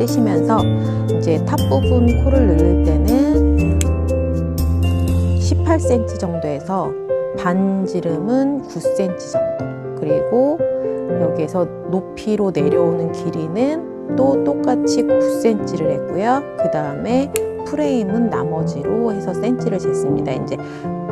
뜨시면서 이제 탑 부분 코를 늘릴 때는 18cm 정도에서 반지름은 9cm 정도. 그리고 여기에서 높이로 내려오는 길이는 또 똑같이 9cm를 했고요. 그 다음에 프레임은 나머지로 해서 센치를 쟀습니다. 이제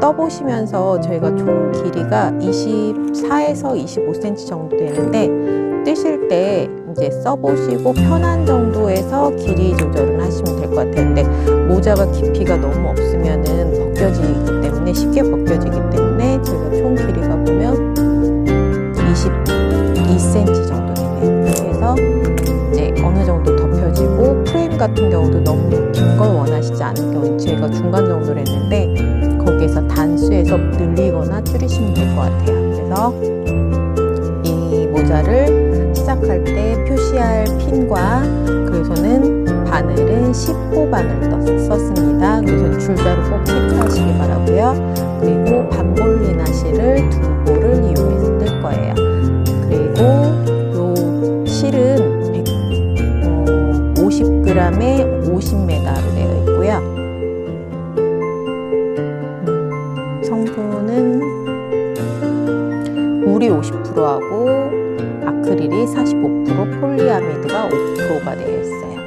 떠보시면서 저희가 총 길이가 24에서 25cm 정도 되는데 뜨실 때 이제 써보시고 편한 정도에서 길이 조절을 하시면 될 것 같아요. 근데 모자가 깊이가 너무 없으면은 벗겨지기 때문에 쉽게 벗겨지기 때문에 저희가 총 길이가 보면 22cm 정도 되네요. 그래서 이제 어느 정도 덮여지고 프레임 같은 경우도 너무 긴 걸 원하시지 않은 경우 저희가 중간 정도로 했는데 거기에서 단수에서 늘리거나 줄이시면 될 것 같아요. 그래서 이 모자를 시작할 때 표시할 핀과 그래서는 바늘은 10호 바늘 썼습니다. 그래서 줄자로 꼭 체크하시기 바라고요. 그리고 반볼리 나시를 두 호를 이용해서 뜰 거예요. 그리고 요 실은 100, 어, 50g에 50m로 되어 있고요. 음, 성분은 물이 50%하고 아크릴이 45%, 폴리아미드가 5%가 되어 있어요.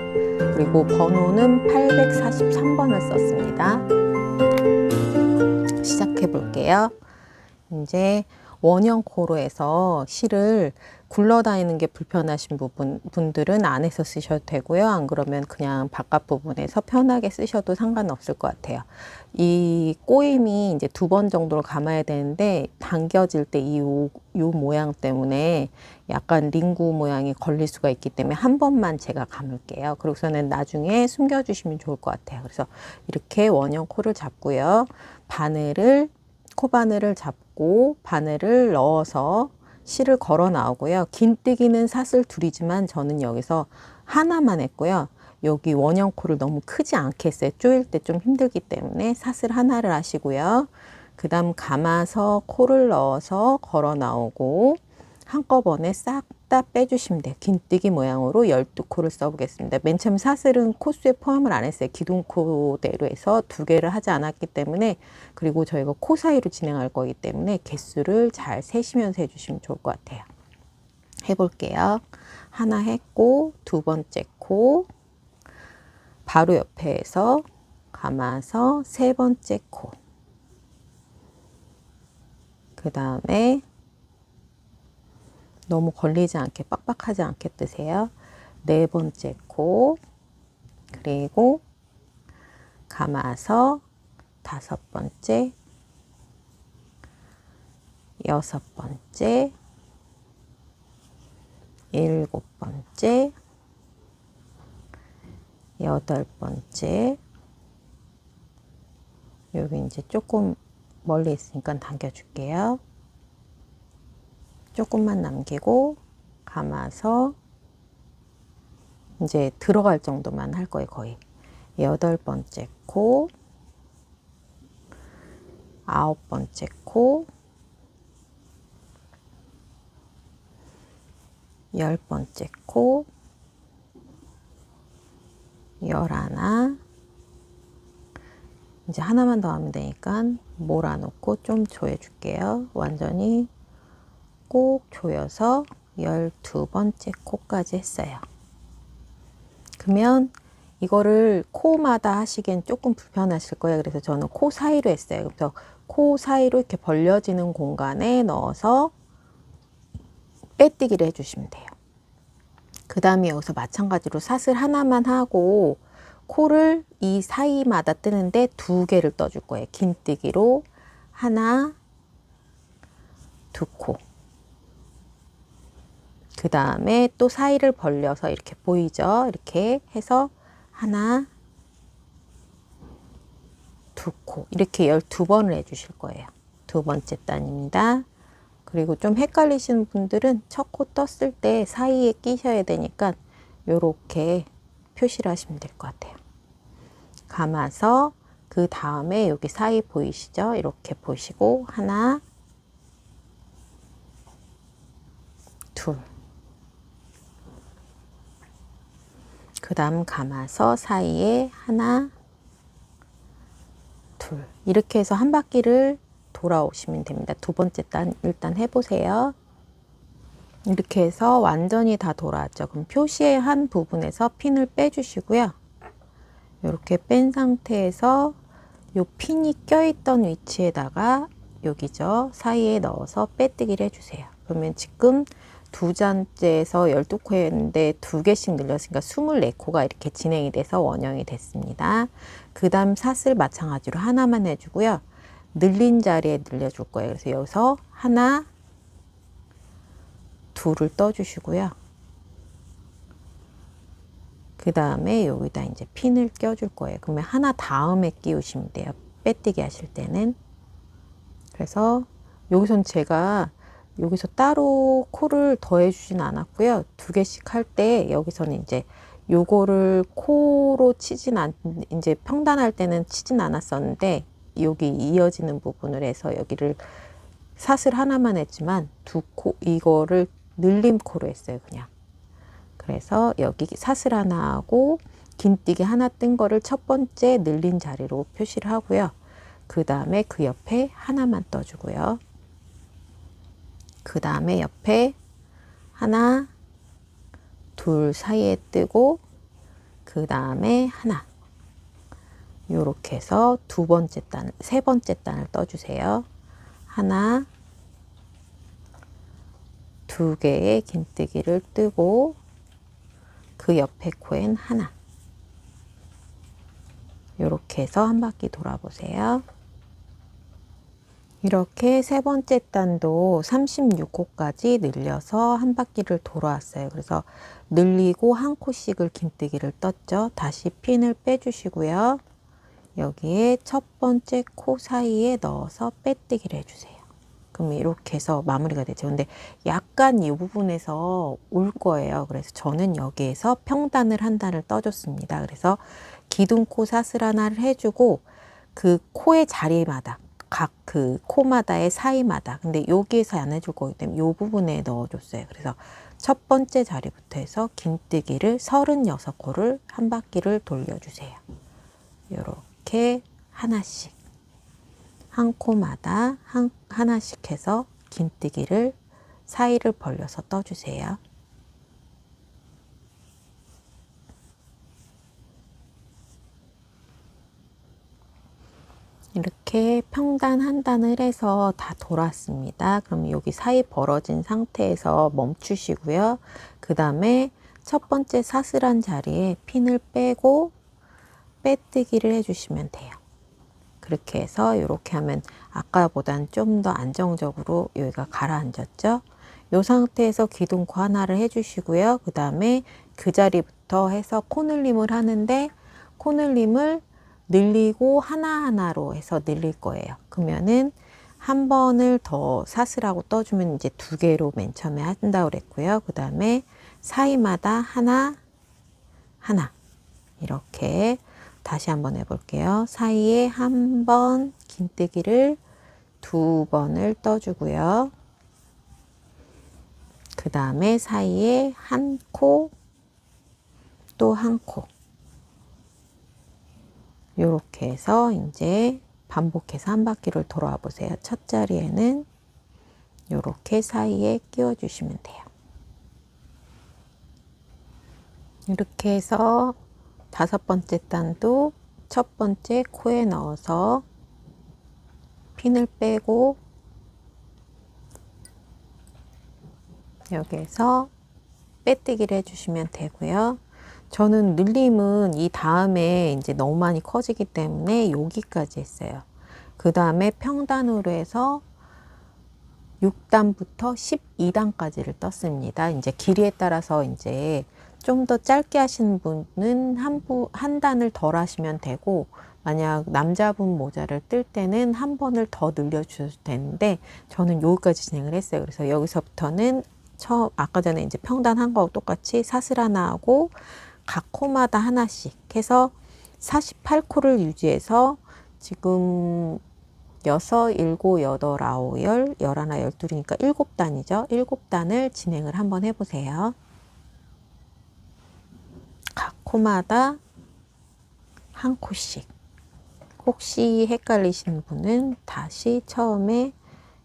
그리고 번호는 843번을 썼습니다. 시작해 볼게요. 이제 원형 코로 해서 실을 굴러다니는 게 불편하신 부분, 분들은 안에서 쓰셔도 되고요. 안 그러면 그냥 바깥 부분에서 편하게 쓰셔도 상관없을 것 같아요. 이 꼬임이 이제 두 번 정도를 감아야 되는데 당겨질 때 이 요, 요 모양 때문에 약간 링구 모양이 걸릴 수가 있기 때문에 한 번만 제가 감을게요. 그리고서는 나중에 숨겨주시면 좋을 것 같아요. 그래서 이렇게 원형 코를 잡고요. 바늘을 코바늘을 잡고 바늘을 넣어서 실을 걸어 나오고요. 긴뜨기는 사슬 둘이지만 저는 여기서 하나만 했고요. 여기 원형 코를 너무 크지 않게 했어요. 조일 때 좀 힘들기 때문에 사슬 하나를 하시고요. 그 다음 감아서 코를 넣어서 걸어 나오고 한꺼번에 싹 다 빼주시면 돼요. 긴뜨기 모양으로 12코를 써보겠습니다. 맨 처음 사슬은 코수에 포함을 안 했어요. 기둥코대로 해서 두 개를 하지 않았기 때문에 그리고 저희가 코 사이로 진행할 거기 때문에 개수를 잘 세시면서 해주시면 좋을 것 같아요. 해볼게요. 하나 했고 두 번째 코 바로 옆에서 감아서 세 번째 코 그 다음에 너무 걸리지 않게 빡빡하지 않게 뜨세요. 네 번째 코 그리고 감아서 다섯 번째 여섯 번째 일곱 번째 여덟 번째 여기 이제 조금 멀리 있으니까 당겨줄게요. 조금만 남기고 감아서 이제 들어갈 정도만 할 거예요, 거의. 여덟 번째 코, 아홉 번째 코, 열 번째 코, 열하나, 이제 하나만 더 하면 되니까 몰아놓고 좀 조여줄게요. 완전히 꼭 조여서 12번째 코까지 했어요. 그러면 이거를 코마다 하시기엔 조금 불편하실 거예요. 그래서 저는 코 사이로 했어요. 그래서 코 사이로 이렇게 벌려지는 공간에 넣어서 빼뜨기를 해주시면 돼요. 그 다음에 여기서 마찬가지로 사슬 하나만 하고 코를 이 사이마다 뜨는데 두 개를 떠줄 거예요. 긴뜨기로 하나, 두 코. 그 다음에 또 사이를 벌려서 이렇게 보이죠? 이렇게 해서 하나, 두 코. 이렇게 12번을 해주실 거예요. 두 번째 단입니다. 그리고 좀 헷갈리시는 분들은 첫 코 떴을 때 사이에 끼셔야 되니까 이렇게 표시를 하시면 될 것 같아요. 감아서 그 다음에 여기 사이 보이시죠? 이렇게 보시고 하나, 둘. 그 다음 감아서 사이에 하나, 둘. 이렇게 해서 한 바퀴를 돌아오시면 됩니다. 두 번째 단 일단 해보세요. 이렇게 해서 완전히 다 돌아왔죠. 그럼 표시의 한 부분에서 핀을 빼주시고요. 이렇게 뺀 상태에서 요 핀이 껴있던 위치에다가 여기죠. 사이에 넣어서 빼뜨기를 해주세요. 그러면 지금 두 잔째에서 12코였는데 두 개씩 늘렸으니까 24코가 이렇게 진행이 돼서 원형이 됐습니다. 그 다음 샷을 마찬가지로 하나만 해주고요. 늘린 자리에 늘려줄 거예요. 그래서 여기서 하나, 둘을 떠주시고요. 그 다음에 여기다 이제 핀을 껴줄 거예요. 그러면 하나 다음에 끼우시면 돼요. 빼뜨기 하실 때는. 그래서 여기선 제가 여기서 따로 코를 더해 주진 않았고요. 두 개씩 할 때 여기서는 이제 요거를 코로 치진 않, 이제 평단할 때는 치진 않았었는데 여기 이어지는 부분을 해서 여기를 사슬 하나만 했지만 두 코, 이거를 늘림 코로 했어요. 그냥. 그래서 여기 사슬 하나 하고 긴뜨기 하나 뜬 거를 첫 번째 늘린 자리로 표시를 하고요. 그 다음에 그 옆에 하나만 떠주고요. 그 다음에 옆에 하나, 둘 사이에 뜨고 그 다음에 하나 요렇게 해서 두 번째 단, 세 번째 단을 떠주세요. 하나, 두 개의 긴뜨기를 뜨고 그 옆에 코엔 하나 요렇게 해서 한 바퀴 돌아보세요. 이렇게 세 번째 단도 36코까지 늘려서 한 바퀴를 돌아왔어요. 그래서 늘리고 한 코씩을 긴뜨기를 떴죠. 다시 핀을 빼주시고요. 여기에 첫 번째 코 사이에 넣어서 빼뜨기를 해주세요. 그럼 이렇게 해서 마무리가 되죠. 근데 약간 이 부분에서 올 거예요. 그래서 저는 여기에서 평단을 한 단을 떠줬습니다. 그래서 기둥코 사슬 하나를 해주고 그 코의 자리마다 각 그 코마다의 사이마다 근데 여기에서 안 해줄 거기 때문에 이 부분에 넣어줬어요. 그래서 첫 번째 자리부터 해서 긴뜨기를 36코를 한 바퀴를 돌려주세요. 이렇게 하나씩 한 코마다 한, 하나씩 해서 긴뜨기를 사이를 벌려서 떠주세요. 이렇게 평단 한 단을 해서 다 돌았습니다. 그럼 여기 사이 벌어진 상태에서 멈추시고요. 그 다음에 첫 번째 사슬한 자리에 핀을 빼고 빼뜨기를 해주시면 돼요. 그렇게 해서 이렇게 하면 아까보단 좀 더 안정적으로 여기가 가라앉았죠. 이 상태에서 기둥코 하나를 해주시고요. 그 다음에 그 자리부터 해서 코늘림을 하는데 코늘림을 늘리고 하나하나로 해서 늘릴 거예요. 그러면은 한 번을 더 사슬하고 떠주면 이제 두 개로 맨 처음에 한다고 그랬고요. 그 다음에 사이마다 하나, 하나. 이렇게 다시 한번 해볼게요. 사이에 한 번 긴뜨기를 두 번을 떠주고요. 그 다음에 사이에 한 코, 또 한 코. 이렇게 해서 이제 반복해서 한 바퀴를 돌아와 보세요. 첫 자리에는 이렇게 사이에 끼워 주시면 돼요. 이렇게 해서 다섯 번째 단도 첫 번째 코에 넣어서 핀을 빼고 여기에서 빼뜨기를 해주시면 되고요. 저는 늘림은 이 다음에 이제 너무 많이 커지기 때문에 여기까지 했어요. 그 다음에 평단으로 해서 6단부터 12단까지를 떴습니다. 이제 길이에 따라서 이제 좀 더 짧게 하시는 분은 한, 부, 한 단을 덜 하시면 되고, 만약 남자분 모자를 뜰 때는 한 번을 더 늘려주셔도 되는데, 저는 여기까지 진행을 했어요. 그래서 여기서부터는 처음, 아까 전에 이제 평단 한 거하고 똑같이 사슬 하나 하고, 각 코마다 하나씩 해서 48코를 유지해서 지금 여섯, 일곱, 여덟, 아홉, 열, 열하나, 열둘이니까 일곱 단이죠. 일곱 단을 진행을 한번 해보세요. 각 코마다 한 코씩. 혹시 헷갈리시는 분은 다시 처음에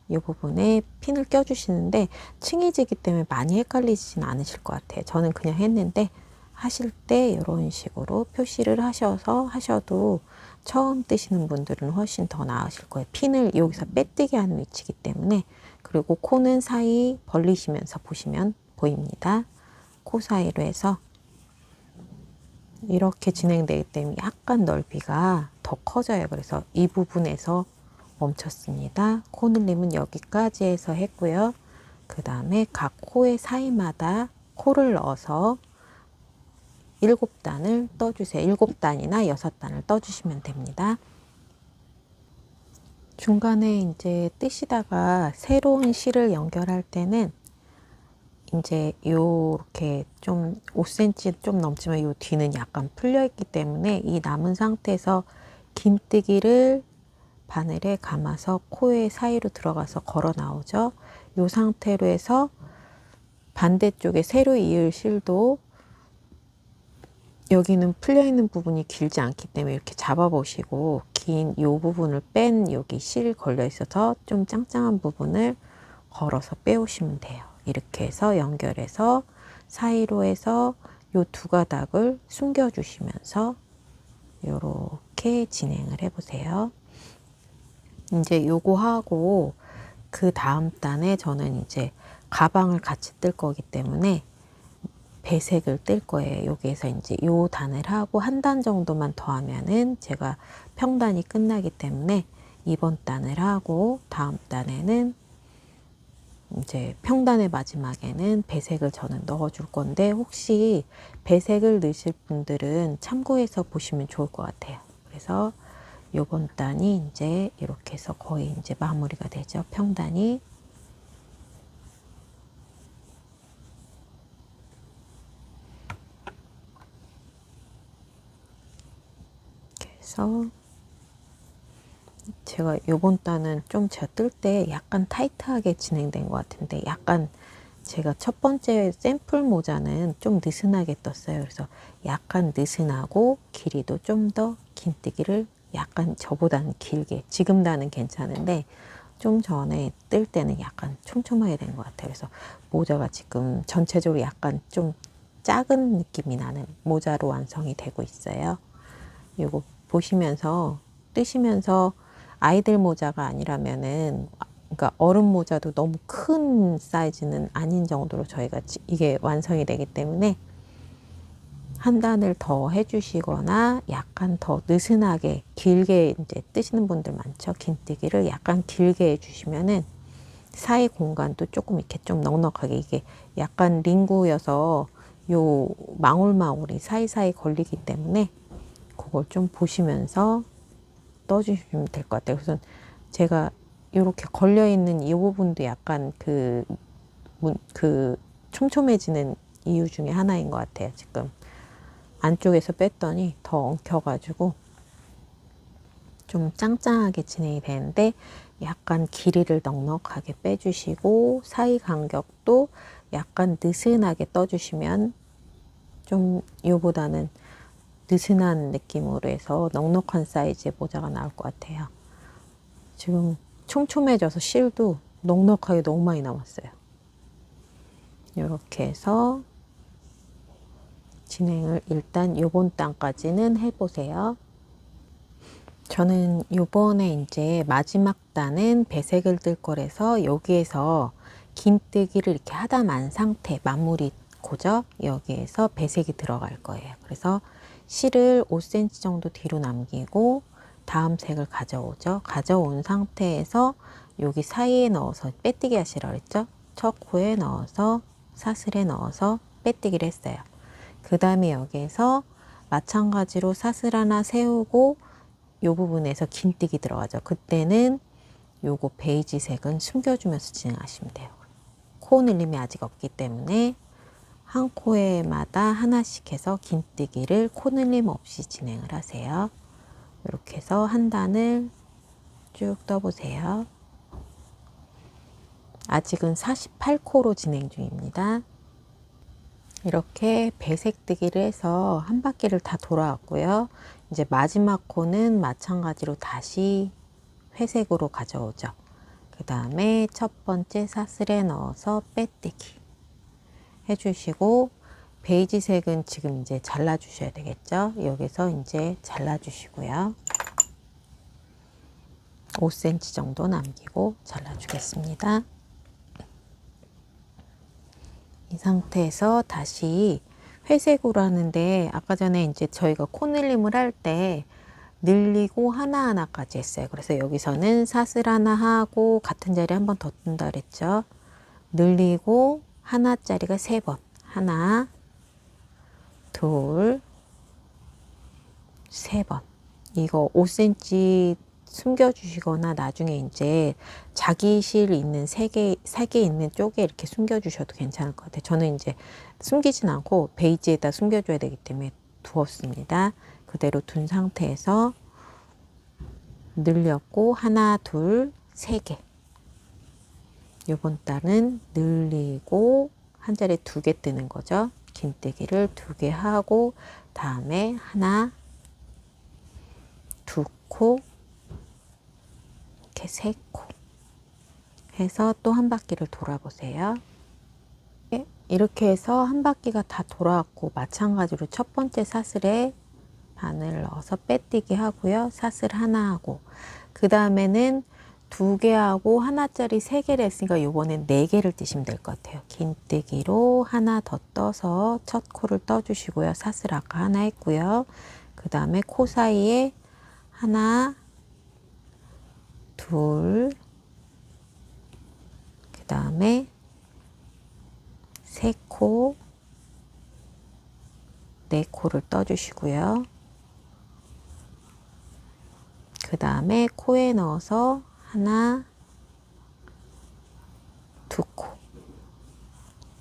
이 부분에 핀을 껴주시는데 층이지기 때문에 많이 헷갈리진 않으실 것 같아요. 저는 그냥 했는데 하실 때 이런 식으로 표시를 하셔서 하셔도 처음 뜨시는 분들은 훨씬 더 나으실 거예요. 핀을 여기서 빼뜨게 하는 위치이기 때문에 그리고 코는 사이 벌리시면서 보시면 보입니다. 코 사이로 해서 이렇게 진행되기 때문에 약간 넓이가 더 커져요. 그래서 이 부분에서 멈췄습니다. 코 늘림은 여기까지 해서 했고요. 그 다음에 각 코의 사이마다 코를 넣어서 일곱 단을 떠주세요. 일곱 단이나 여섯 단을 떠주시면 됩니다. 중간에 이제 뜨시다가 새로운 실을 연결할 때는 이제 요렇게 좀 5cm 좀 넘지만 요 뒤는 약간 풀려 있기 때문에 이 남은 상태에서 긴뜨기를 바늘에 감아서 코의 사이로 들어가서 걸어 나오죠. 요 상태로 해서 반대쪽에 새로 이을 실도 여기는 풀려 있는 부분이 길지 않기 때문에 이렇게 잡아 보시고 긴요 부분을 뺀 여기 실 걸려 있어서 좀 짱짱한 부분을 걸어서 빼오시면 돼요. 이렇게 해서 연결해서 사이로 해서 요두 가닥을 숨겨 주시면서 요렇게 진행을 해 보세요. 이제 요거 하고 그 다음 단에 저는 이제 가방을 같이 뜰 거기 때문에 배색을 뜰 거예요. 여기에서 이제 요 단을 하고 한 단 정도만 더 하면은 제가 평단이 끝나기 때문에 이번 단을 하고 다음 단에는 이제 평단의 마지막에는 배색을 저는 넣어 줄 건데 혹시 배색을 넣으실 분들은 참고해서 보시면 좋을 것 같아요. 그래서 요번 단이 이제 이렇게 해서 거의 이제 마무리가 되죠. 평단이 해서 제가 요번 단은 좀 제가 뜰 때 약간 타이트하게 진행된 것 같은데 약간 제가 첫 번째 샘플 모자는 좀 느슨하게 떴어요. 그래서 약간 느슨하고 길이도 좀 더 긴뜨기를 약간 저보다는 길게 지금 단은 괜찮은데 좀 전에 뜰 때는 약간 촘촘하게 된 것 같아요. 그래서 모자가 지금 전체적으로 약간 좀 작은 느낌이 나는 모자로 완성이 되고 있어요. 요거 보시면서 뜨시면서 아이들 모자가 아니라면은 그러니까 어른 모자도 너무 큰 사이즈는 아닌 정도로 저희가 지- 이게 완성이 되기 때문에 한 단을 더 해주시거나 약간 더 느슨하게 길게 이제 뜨시는 분들 많죠. 긴 뜨기를 약간 길게 해주시면은 사이 공간도 조금 이렇게 좀 넉넉하게 이게 약간 링구여서 요 망울망울이 사이사이 걸리기 때문에 그걸 좀 보시면서 떠주시면 될 것 같아요. 우선 제가 이렇게 걸려 있는 이 부분도 약간 그, 문- 그 촘촘해지는 이유 중에 하나인 것 같아요. 지금 안쪽에서 뺐더니 더 엉켜가지고 좀 짱짱하게 진행이 되는데 약간 길이를 넉넉하게 빼주시고 사이 간격도 약간 느슨하게 떠주시면 좀 요보다는 느슨한 느낌으로 해서 넉넉한 사이즈의 모자가 나올 것 같아요. 지금 촘촘해져서 실도 넉넉하게 너무 많이 남았어요. 이렇게 해서 진행을 일단 요번 단까지는 해보세요. 저는 요번에 이제 마지막 단은 배색을 뜰 거라서 여기에서 긴뜨기를 이렇게 하다 만 상태 마무리 고죠 여기에서 배색이 들어갈 거예요. 그래서 실을 5cm 정도 뒤로 남기고 다음 색을 가져오죠. 가져온 상태에서 여기 사이에 넣어서 빼뜨기 하시라 그랬죠. 첫 코에 넣어서 사슬에 넣어서 빼뜨기를 했어요. 그 다음에 여기에서 마찬가지로 사슬 하나 세우고 요 부분에서 긴뜨기 들어가죠. 그때는 요거 베이지색은 숨겨주면서 진행하시면 돼요. 코 늘림이 아직 없기 때문에 한 코에마다 하나씩 해서 긴뜨기를 코 늘림 없이 진행을 하세요. 이렇게 해서 한 단을 쭉 떠보세요. 아직은 48코로 진행 중입니다. 이렇게 배색뜨기를 해서 한 바퀴를 다 돌아왔고요. 이제 마지막 코는 마찬가지로 다시 회색으로 가져오죠. 그 다음에 첫 번째 사슬에 넣어서 빼뜨기 해주시고 베이지색은 지금 이제 잘라주셔야 되겠죠. 여기서 이제 잘라주시고요. 5cm 정도 남기고 잘라주겠습니다. 이 상태에서 다시 회색으로 하는데 아까 전에 이제 저희가 코늘림을 할 때 늘리고 하나하나까지 했어요. 그래서 여기서는 사슬 하나 하고 같은 자리 한번 더 뜬다 그랬죠. 늘리고 하나짜리가 세 번. 하나, 둘, 세 번. 이거 5cm 숨겨주시거나 나중에 이제 자기 실 있는 세 개, 세개 있는 쪽에 이렇게 숨겨주셔도 괜찮을 것 같아요. 저는 이제 숨기진 않고 베이지에다 숨겨줘야 되기 때문에 두었습니다. 그대로 둔 상태에서 늘렸고 하나, 둘, 세 개. 요번 달은 늘리고 한 자리에 두 개 뜨는 거죠. 긴뜨기를 두 개 하고 다음에 하나, 두 코, 이렇게 세 코 해서 또 한 바퀴를 돌아보세요. 네, 이렇게 해서 한 바퀴가 다 돌아왔고 마찬가지로 첫 번째 사슬에 바늘 넣어서 빼뜨기 하고요. 사슬 하나 하고 그 다음에는 두 개 하고 하나짜리 세 개를 했으니까 요번엔 네 개를 뜨시면 될 것 같아요. 긴뜨기로 하나 더 떠서 첫 코를 떠주시고요. 사슬 아까 하나 했고요. 그 다음에 코 사이에 하나, 둘, 그 다음에 세 코, 네 코를 떠주시고요. 그 다음에 코에 넣어서 하나, 두 코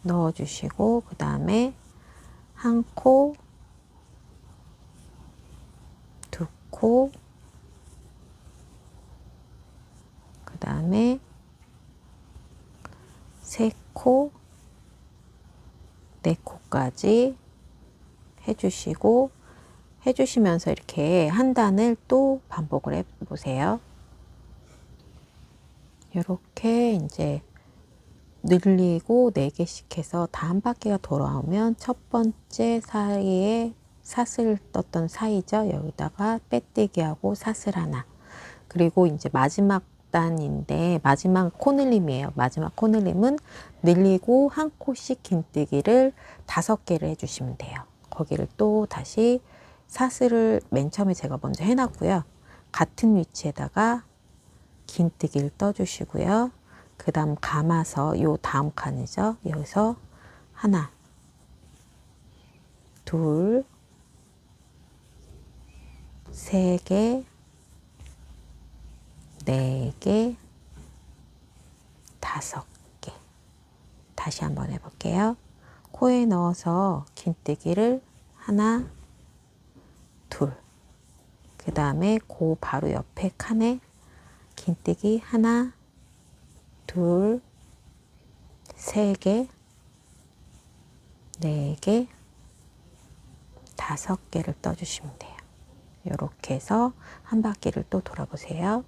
넣어주시고 그 다음에 한 코, 두 코, 그 다음에 세 코, 네 코까지 해주시고 해주시면서 이렇게 한 단을 또 반복을 해보세요. 이렇게 이제 늘리고 4개씩 해서 다 한 바퀴가 돌아오면 첫 번째 사이에 사슬 떴던 사이죠. 여기다가 빼뜨기 하고 사슬 하나. 그리고 이제 마지막 단인데 마지막 코늘림이에요. 마지막 코늘림은 늘리고 한 코씩 긴뜨기를 다섯 개를 해주시면 돼요. 거기를 또 다시 사슬을 맨 처음에 제가 먼저 해놨고요. 같은 위치에다가 긴뜨기를 떠주시고요. 그 다음 감아서 요 다음 칸이죠. 여기서 하나, 둘, 세 개, 네 개, 다섯 개. 다시 한번 해볼게요. 코에 넣어서 긴뜨기를 하나, 둘. 그 다음에 그 바로 옆에 칸에 긴뜨기 하나, 둘, 세 개, 네 개, 다섯 개를 떠주시면 돼요. 이렇게 해서 한 바퀴를 또 돌아보세요.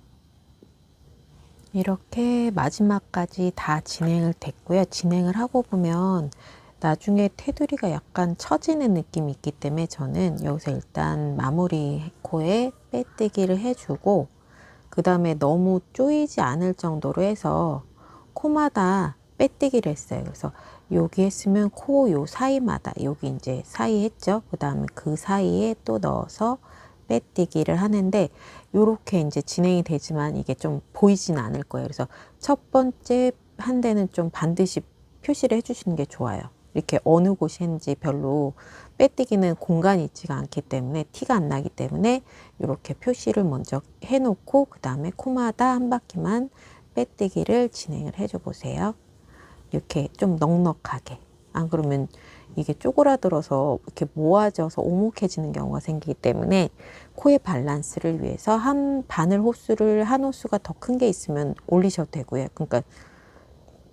이렇게 마지막까지 다 진행을 됐고요. 진행을 하고 보면 나중에 테두리가 약간 처지는 느낌이 있기 때문에 저는 여기서 일단 마무리 코에 빼뜨기를 해주고 그 다음에 너무 쪼이지 않을 정도로 해서 코마다 빼뜨기를 했어요. 그래서 여기 했으면 코 요 사이마다 여기 이제 사이 했죠. 그 다음에 그 사이에 또 넣어서 빼뜨기를 하는데 요렇게 이제 진행이 되지만 이게 좀 보이진 않을 거예요. 그래서 첫 번째 한 대는 좀 반드시 표시를 해주시는 게 좋아요. 이렇게 어느 했는지 별로 빼뜨기는 공간이 있지가 않기 때문에 티가 안 나기 때문에 이렇게 표시를 먼저 해놓고 그 다음에 코마다 한 바퀴만 빼뜨기를 진행을 해줘 보세요. 이렇게 좀 넉넉하게 안 그러면 이게 쪼그라들어서 이렇게 모아져서 오목해지는 경우가 생기기 때문에 코의 밸런스를 위해서 한 바늘 호수를 한 호수가 더 큰 게 있으면 올리셔도 되고요. 그러니까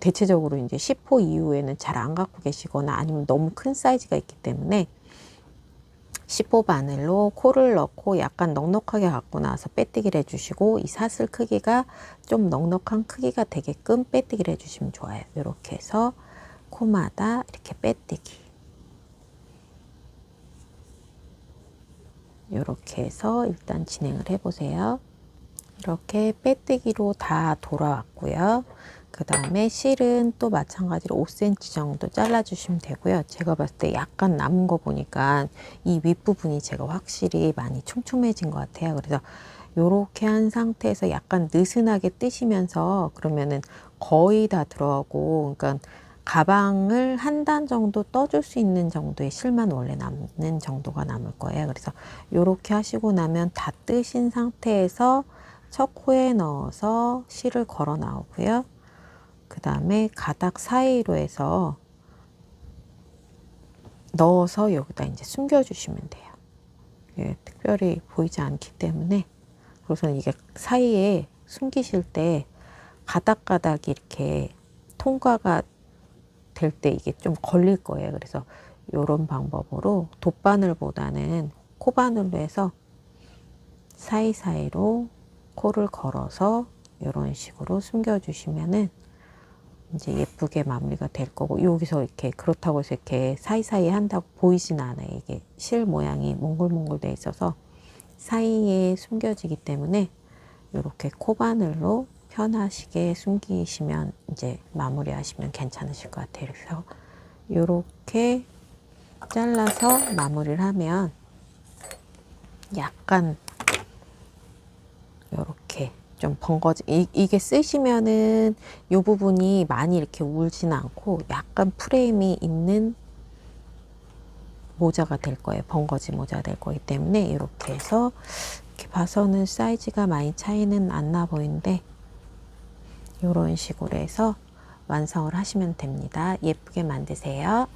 대체적으로 이제 10호 이후에는 잘 안 갖고 계시거나 아니면 너무 큰 사이즈가 있기 때문에 10호 바늘로 코를 넣고 약간 넉넉하게 갖고 나서 빼뜨기를 해주시고 이 사슬 크기가 좀 넉넉한 크기가 되게끔 빼뜨기를 해주시면 좋아요. 이렇게 해서 코마다 이렇게 빼뜨기 이렇게 해서 일단 진행을 해보세요. 이렇게 빼뜨기로 다 돌아왔고요. 그 다음에 실은 또 마찬가지로 5cm 정도 잘라주시면 되고요. 제가 봤을 때 약간 남은 거 보니까 이 윗부분이 제가 확실히 많이 촘촘해진 것 같아요. 그래서 요렇게 한 상태에서 약간 느슨하게 뜨시면서 그러면은 거의 다 들어가고, 그러니까 가방을 한 단 정도 떠줄 수 있는 정도의 실만 원래 남는 정도가 남을 거예요. 그래서 요렇게 하시고 나면 다 뜨신 상태에서 첫 코에 넣어서 실을 걸어 나오고요. 그 다음에 가닥 사이로 해서 넣어서 여기다 이제 숨겨주시면 돼요. 예, 특별히 보이지 않기 때문에 그래서 이게 사이에 숨기실 때 가닥가닥이 이렇게 통과가 될 때 이게 좀 걸릴 거예요. 그래서 이런 방법으로 돗바늘보다는 코바늘로 해서 사이사이로 코를 걸어서 이런 식으로 숨겨주시면은 이제 예쁘게 마무리가 될 거고 여기서 이렇게 그렇다고 해서 이렇게 사이사이 한다고 보이진 않아요. 이게 실 모양이 몽글몽글 돼 있어서 사이에 숨겨지기 때문에 이렇게 코바늘로 편하시게 숨기시면 이제 마무리 하시면 괜찮으실 것 같아요. 그래서 이렇게 잘라서 마무리를 하면 약간 이렇게 좀 번거지 이, 이게 쓰시면은 이 부분이 많이 이렇게 울지는 않고 약간 프레임이 있는 모자가 될 거예요. 번거지 모자가 될 거기 때문에 이렇게 해서 이렇게 봐서는 사이즈가 많이 차이는 안 나 보이는데 이런 식으로 해서 완성을 하시면 됩니다. 예쁘게 만드세요.